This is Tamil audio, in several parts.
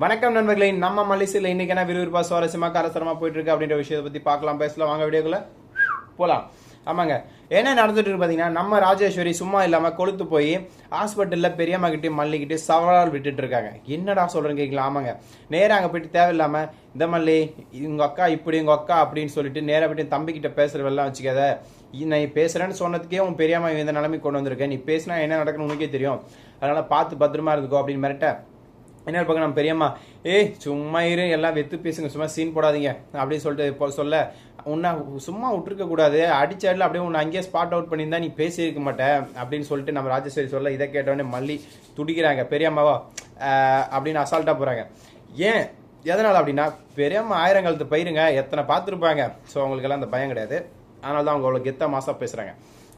வணக்கம் நண்பர்களே நம்ம மலேசியில் இன்னைக்கு என்ன விறுவிறுப்பா சுவாரஸ்யமாக காரசரமா போயிட்டு இருக்கு அப்படின்ற விஷயத்தை பற்றி பார்க்கலாம் பேசலாம். வாங்க வீடியோக்குள்ள. போகலாம் ஆமாங்க. என்ன நடந்துட்டு இருக்கு பார்த்தீங்கன்னா நம்ம ராஜேஸ்வரி சும்மா இல்லாமல் கொளுத்து போய் ஹாஸ்பிட்டலில் பெரியம்மா கிட்டே மல்லிக்கிட்டே சவால் விட்டுட்டு இருக்காங்க. என்னடா சொல்கிறேன்னு கேட்கலாம் ஆமாங்க. நேராக அங்கே போயிட்டு தேவையில்லாமல் இந்த மல்லி உங்கள் அக்கா இப்படி உங்கள் அக்கா அப்படின்னு சொல்லிட்டு நேராக போயிட்டு தம்பிக்கிட்ட பேசுகிறவெல்லாம் வச்சுக்காத. நான் பேசுகிறேன்னு சொன்னதுக்கே உன் பெரியம்மா இந்த நிலைமை கொண்டு வந்திருக்கேன். நீ பேசினா என்ன நடக்குன்னு உனக்கே தெரியும். அதனால் பார்த்து பத்திரமா இருந்துக்கோ அப்படின்னு மிரட்ட. என்ன பார்க்க நம்ம பெரியம்மா ஏய் சும்மா இரு எல்லாம் வெத்து பேசுங்க சும்மா சீன் போடாதீங்க அப்படின்னு சொல்லிட்டு இப்போ சொல்ல. உன்னை சும்மா விட்டுருக்க கூடாது அடிச்சாடல அப்படியே உன்னை அங்கேயே ஸ்பாட் அவுட் பண்ணியிருந்தா நீ பேசியிருக்க மாட்டேன் அப்படின்னு சொல்லிட்டு நம்ம ராஜேஸ்வரி சொல்ல இதை கேட்டோடனே மல்லி துடிக்கிறாங்க. பெரியம்மாவா அப்படின்னு அசால்ட்டாக போகிறாங்க ஏன்? எதனால் அப்படின்னா பெரியம்மா ஆயிரங்காலத்து பயிருங்க எத்தனை பார்த்துருப்பாங்க. ஸோ அவங்களுக்கெல்லாம் அந்த பயம் கிடையாது. அதனால தான் அவங்க அவ்வளோ கெத்த மாசாக பேசுகிறாங்க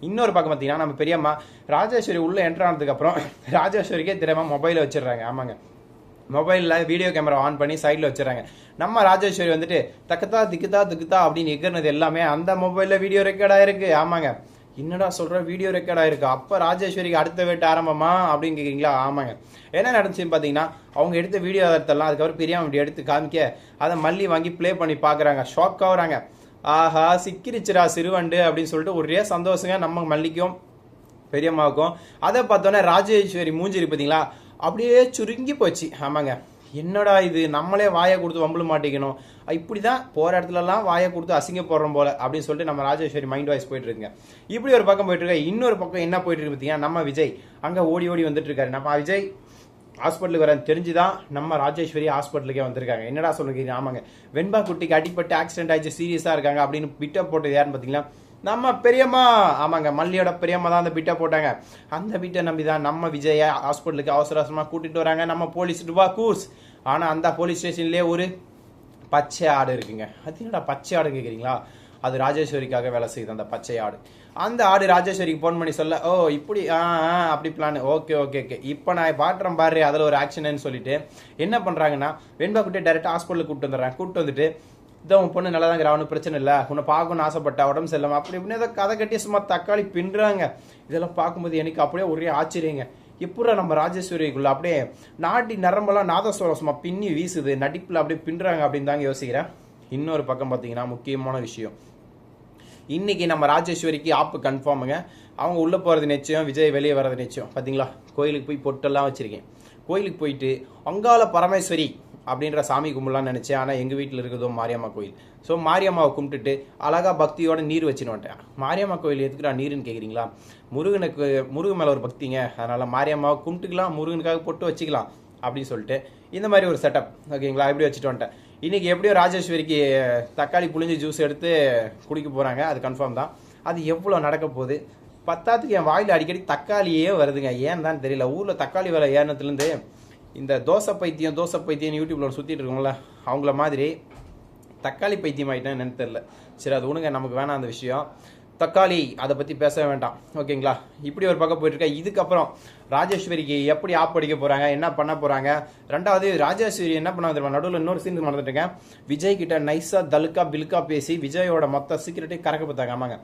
இன்னொரு பக்கம் பார்த்தீங்கன்னா நம்ம பெரியம்மா ராஜேஸ்வரி உள்ளே என்ட்ரு ஆனதுக்கப்புறம் ராஜேஸ்வரிக்கே தெரியாம மொபைலை வச்சிடுறாங்க. ஆமாங்க. மொபைலில் வீடியோ கேமரா ஆன் பண்ணி சைடில் வச்சுறாங்க நம்ம ராஜேஸ்வரி வந்துட்டு தக்கத்தா திக்குதா திக்குதா அப்படின்னு எகிறனது எல்லாமே அந்த மொபைலில் வீடியோ ரெக்கார்ட் ஆயிருக்கு. ஆமாங்க. என்னடா சொல்கிற வீடியோ ரெக்கார்ட் ஆயிருக்கு. அப்போ ராஜேஸ்வரிக்கு அடுத்த வேட்டு ஆரம்பமா அப்படின்னு கேட்குறீங்களா ஆமாங்க. என்ன நடந்துச்சுன்னு பார்த்தீங்கன்னா அவங்க எடுத்த வீடியோ ஆதாரத்தெல்லாம் அதுக்கப்புறம் பெரியாம அப்படி எடுத்து காமிக்க அதை மல்லி வாங்கி ப்ளே பண்ணி பார்க்குறாங்க ஷாக் ஆகுறாங்க ஆஹா சிக்கிரிச்சுடா சிறுவண்டு அப்படின்னு சொல்லிட்டு ஒரே சந்தோஷங்க நம்ம மல்லிக்கும் பெரியம்மாவுக்கும். அதை பார்த்தோன்னே ராஜேஸ்வரி மூஞ்சிரி பார்த்தீங்களா அப்படியே சுருங்கி போச்சு. ஆமாங்க. என்னடா இது? நம்மளே வாயை கொடுத்து வம்புல மாட்டிக்கணும். இப்படி தான் போகிற இடத்துலலாம் வாயை கொடுத்து அசிங்க போடுறோம் போல அப்படின்னு சொல்லிட்டு நம்ம ராஜேஸ்வரி மைண்ட் வாய்ஸ் போயிட்டு இருக்குங்க இப்படி ஒரு பக்கம் போயிட்டு இருக்க இன்னொரு பக்கம் என்ன போயிட்டு இருக்கு பார்த்தீங்கன்னா நம்ம விஜய். அங்கே ஓடி ஓடி வந்துட்டு இருக்காரு நம்ம விஜய் ஹாஸ்பிட்டலுக்கு வரேன் தெரிஞ்சுதான் நம்ம ராஜேஸ்வரி ஹாஸ்பிட்டலுக்கே வந்திருக்காங்க. என்னடா சொல்லுங்க ஆமாங்க. வெண்பா குட்டிக்கு அடிப்பட்டு ஆக்சிடென்ட் ஆயிடுச்சு சீரியஸாக இருக்காங்க அப்படின்னு பிட்டப் போட்டது யாருன்னு பார்த்தீங்கன்னா நம்ம பெரியம்மா. ஆமாங்க மல்லியோட பெரியம்மா தான் அந்த பிட்டை போட்டாங்க. அந்த பிட்டை நம்பி தான் நம்ம விஜயா ஹாஸ்பிட்டலுக்கு அவசர அவசரமாக கூட்டிட்டு வராங்க. நம்ம போலீஸ் ரூபா கூர்ஸ் ஆனால் அந்த போலீஸ் ஸ்டேஷன்லேயே ஒரு பச்சை ஆடு இருக்குங்க. அது என்னடா பச்சை ஆடு கேட்குறீங்களா அது ராஜேஸ்வரிக்காக வேலை செய்யுது அந்த பச்சை ஆடு. அந்த ஆடு ராஜேஸ்வரிக்கு ஃபோன் பண்ணி சொல்ல ஓ இப்படி ஆ ஆ, அப்படி பிளான் ஓகே ஓகே ஓகே. இப்போ நான் பாட்டுறேன் பாரு அதில் ஒரு ஆக்ஷன்னு சொல்லிட்டு என்ன பண்ணுறாங்கன்னா வெண்பா குட்டி டேரெக்டாக ஹாஸ்பிட்டலுக்கு கூப்பிட்டு வந்துடுறேன் கூப்பிட்டு வந்துட்டு இதை உன் பொண்ணு நல்லா தான் அவனு பிரச்சனை இல்லை. உன்னை பார்க்கணும்னு ஆசைப்பட்டா உடம்பு செல்லாம அப்படி இப்படின்னு ஏதோ கதை கட்டி சும்மா தக்காளி பின்னுறாங்க. இதெல்லாம் பார்க்கும்போது எனக்கு அப்படியே ஒரே ஆச்சரியங்க. எப்படா நம்ம ராஜேஸ்வரிக்குள்ள அப்படியே நாட்டி நரம்பெல்லாம் நாதஸ்வரம் சும்மா பின்னி வீசுது நடிப்பில் அப்படியே பின்னுறாங்க அப்படின்னு தாங்க யோசிக்கிறேன். இன்னொரு பக்கம் பார்த்தீங்கன்னா முக்கியமான விஷயம். இன்னைக்கு நம்ம ராஜேஸ்வரிக்கு ஆப்பு கன்ஃபார்முங்க அவங்க உள்ளே போகிறது நிச்சயம் விஜய் வெளியே வர்றது நிச்சயம். பார்த்தீங்களா கோயிலுக்கு போய் பொட்டெல்லாம் வச்சுருக்கேன். கோயிலுக்கு போயிட்டு அங்காள பரமேஸ்வரி அப்படின்ற சாமி கும்பிடலாம்னு நினச்சேன். ஆனால் எங்கள் வீட்டில் இருக்கிறதோ மாரியம்மா கோயில். ஸோ மாரியம்மாவை கும்பிட்டுட்டு அழகா பக்தியோட நீர் வச்சுன்னு வந்துட்டேன். மாரியம்மா கோயில் எதுக்குடா நீருன்னு கேட்குறீங்களா முருகனுக்கு முருகன் மேலே ஒரு பக்திங்க. அதனால் மாரியம்மாவை கும்பிட்டுக்கலாம் முருகனுக்காக பொட்டு வச்சுக்கலாம் அப்படின்னு சொல்லிட்டு இந்த மாதிரி ஒரு செட்டப் ஓகேங்களா? இப்படி வச்சுட்டு வந்துட்டேன். இன்றைக்கி எப்படியோ ராஜேஸ்வரிக்கு தக்காளி புளிஞ்சு ஜூஸ் எடுத்து குடிக்க போகிறாங்க அது கன்ஃபார்ம் தான். அது எவ்வளோ நடக்க போகுது? பத்தாத்துக்கு என் வாயில் அடிக்கடி தக்காளியே வருதுங்க. ஏன் தான் தெரியல. ஊரில் தக்காளி விலை ஏறினத்துலேருந்து இந்த தோசை பைத்தியம் தோசை பைத்தியம் யூடியூப்ல சுற்றிட்டு இருக்கோம்ல அவங்கள மாதிரி தக்காளி பைத்தியம் ஆகிட்டேன் என்னன்னு தெரில சரி அது ஒன்றுங்க நமக்கு வேணாம் அந்த விஷயம். தக்காளி அதை பற்றி பேச வேண்டாம். ஓகேங்களா? இப்படி ஒரு பக்கம் போயிட்டுருக்கா இதுக்கப்புறம் ராஜேஸ்வரிக்கு எப்படி ஆப் அடிக்க போகிறாங்க என்ன பண்ண போகிறாங்க ரெண்டாவது ராஜேஸ்வரி என்ன பண்ண தெரியுமா? நடுவில் இன்னொரு சீன் நடந்துட்டுருக்கேன் விஜய் கிட்ட நைஸாக தலுக்கா பில்கா பேசி விஜயோட மொத்த சீக்கிரட்டையும் கறக்க பார்த்தாங்க. ஆமாங்க.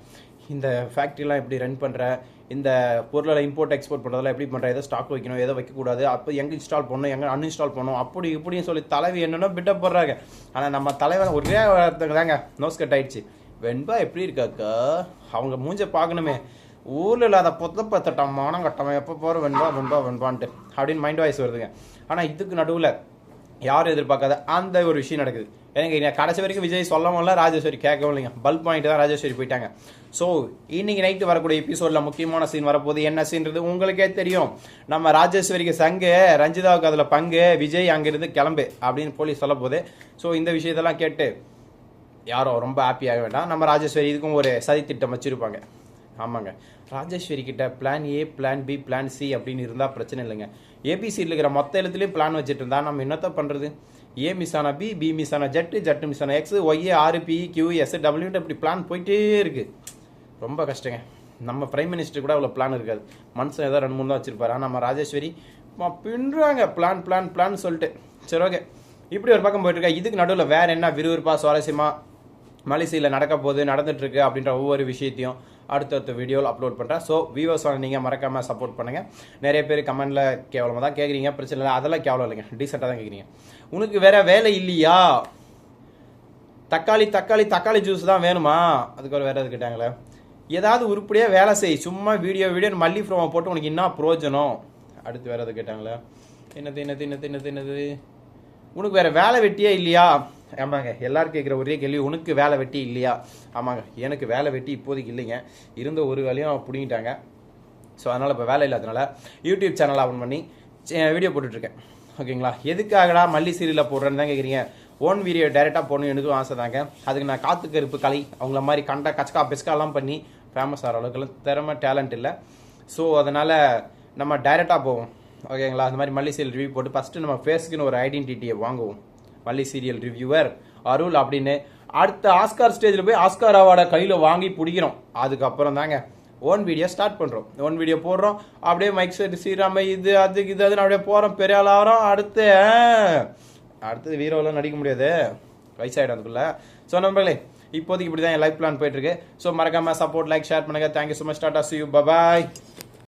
இந்த ஃபேக்ட்ரிலாம் எப்படி ரன் பண்ணுற இந்த பொருளை இம்போர்ட் எக்ஸ்போர்ட் பண்ணுறதெல்லாம் எப்படி பண்ணுற எதை ஸ்டாக் வைக்கணும் எதை வைக்கக்கூடாது? அப்போ எங்கே இன்ஸ்டால் பண்ணணும் எங்கே அன்இன்ஸ்டால் பண்ணணும்? அப்படி இப்படின்னு சொல்லி தலைவி என்னென்ன பிட்டப் போடுறாங்க ஆனால் நம்ம தலைவன் ஒரே வார்த்தைக்கு தாங்க நோஸ் கட் ஆயிடுச்சு. வெண்பா எப்படி இருக்காக்கா அவங்க மூஞ்ச பார்க்கணுமே. ஊரில் இல்லாத பொத்த பத்தட்டம் மானம் கட்டவன். எப்போ போகிற வெண்பா வெண்பா வெண்பான்ட்டு அப்படின்னு மைண்ட் வாய்ஸ் வருதுங்க. ஆனால் இதுக்கு நடுவில் யாரும் எதிர்பார்க்காத அந்த ஒரு விஷயம் நடக்குது. எனக்கு கடைசி வரைக்கும் விஜய் சொல்லவும் இல்லை ராஜேஸ்வரி கேட்கவும் இல்லைங்க. பல்ப் பாயிண்ட் தான் ராஜேஸ்வரி போயிட்டாங்க. ஸோ இன்னைக்கு நைட்டு வரக்கூடிய எபிசோடில் முக்கியமான சீன் வரப்போகுது. என்ன சீன்றது உங்களுக்கே தெரியும். நம்ம ராஜேஸ்வரிக்கு சங்கு ரஞ்சிதாவுக்கு அதில் பங்கு விஜய் அங்கிருந்து கிளம்பு அப்படின்னு போலீஸ் சொல்ல போகுது. ஸோ இந்த விஷயத்தெல்லாம் கேட்டு யாரும் ரொம்ப ஹாப்பியாக வேண்டாம். நம்ம ராஜேஸ்வரி இதுக்கும் ஒரு சதித்திட்டம் வச்சுருப்பாங்க வச்சிருப்பாங்க. ஆமாங்க. ராஜேஸ்வரி கிட்ட plan A plan B plan C அப்படின்னு இருந்தால் பிரச்சனை இல்லைங்க. ஏபிசியில் இருக்கிற மொத்த எழுத்துலையும் பிளான் வச்சுட்டு இருந்தா நம்ம என்னத்த பண்ணுறது ஏ மிஸ் ஆனா பி பி மிஸ் ஆனா ஜெட்டு ஜெட்டு மிஸ் ஆனா எக்ஸ் ஒய் ஆறு பி கியூ எஸ் டபிள்யூ இப்படி பிளான் போயிட்டே இருக்குது ரொம்ப கஷ்டங்க. நம்ம பிரைம் மினிஸ்டர் கூட அவ்வளோ பிளான் இருக்காது. மனுஷன் ஏதோ ரெண்டு மூணு தான் வச்சிருப்பாரு. நம்ம ராஜேஸ்வரி சும்மா பின்றாங்க பிளான் பிளான் பிளான் சொல்லிட்டு. சரி ஓகே இப்படி ஒரு பக்கம் போயிட்டுருக்கா இதுக்கு நடுவில் வேற என்ன விறுவிறுப்பாக சுவாரஸ்யமாக மலேசியில் நடக்க போகுது நடந்துட்டு இருக்கு அப்படின்ற ஒவ்வொரு விஷயத்தையும் அடுத்தடுத்த வீடியோவில் அப்லோட் பண்ணுறேன் ஸோ வியூவர்ஸ் நீங்கள் மறக்காமல் சப்போர்ட் பண்ணுங்கள் நிறைய பேர் கமெண்ட்டில் கேவலமாக தான் கேட்குறீங்க பிரச்சனை இல்லை அதெல்லாம் கேவலம் இல்லைங்க. டீசெண்டாக தான் கேட்குறீங்க உனக்கு வேறு வேலை இல்லையா? தக்காளி தக்காளி தக்காளி ஜூஸ் தான் வேணுமா? அதுக்கு ஒரு வேறு எது கேட்டாங்களே. ஏதாவது உருப்படியாக வேலை செய். சும்மா வீடியோ வீடியோ மல்லி ஃப்ரோமை போட்டு உனக்கு என்ன பிரயோஜனம்? அடுத்து வேறு எது கேட்டாங்களே. என்னது என்னது என்னது என்னது என்னது? உனக்கு வேறு வேலை வெட்டியே இல்லையா? ஆமாங்க எல்லாரும் கேட்குற ஒரே கேள்வி உனக்கு வேலை வெட்டி இல்லையா? ஆமாங்க எனக்கு வேலை வெட்டி இப்போதைக்கு இல்லைங்க. இருந்த ஒரு வேலையும் பிடிங்கிட்டாங்க. ஸோ அதனால் இப்போ வேலை இல்லாதனால யூடியூப் சேனல் ஓன் பண்ணி வீடியோ போட்டுட்ருக்கேன். ஓகேங்களா? எதுக்காகடா மல்லி சீரியலில் போடுறேன்னு தான் கேட்குறீங்க ஓன் வீடியோ டைரெக்டாக போடணும் எனக்கும் ஆசை தாங்க. அதுக்கு நான் காத்து கருப்பு கலை அவங்கள மாதிரி கண்டா கச்சக்கா பெஸ்காலாம் பண்ணி ஃபேமஸ் ஆகிற அளவுக்குலாம் திறமை டேலண்ட் இல்லை. ஸோ அதனால் நம்ம டைரெக்டாக போவோம். ஓகேங்களா? அந்த மாதிரி மல்லி சீரியல் ரிவ்யூ போட்டு ஃபஸ்ட்டு நம்ம ஃபேஸ்க்குன்னு ஒரு ஐடென்டிட்டியை வாங்குவோம். மல்லி சீரியல் ரிவ்யூவர் அருள் அப்படின்னு அடுத்த ஆஸ்கார் ஸ்டேஜில் போய் ஆஸ்கார் அவார்டை கையில் வாங்கி பிடிக்கிறோம். அதுக்கப்புறம் தாங்க ஓன் வீடியோ ஸ்டார்ட் பண்ணுறோம் ஓன் வீடியோ போடுறோம். அப்படியே மைக் செட் சீராம இது அது இது அதுன்னு அப்படியே போகிறோம் பெரிய ஆளாகிறோம் அடுத்து அடுத்தது வீரோலாம் நடிக்க முடியாது. வயசாயிடும் அதுக்குள்ளே. ஸோ நம்பர்களே இப்போதைக்கு இப்படி தான் என் லைஃப் பிளான் போயிட்டுருக்கு ஸோ மறக்காமல் சப்போர்ட் லைக் ஷேர் பண்ணுங்கள் thank you so much tata see you bye bye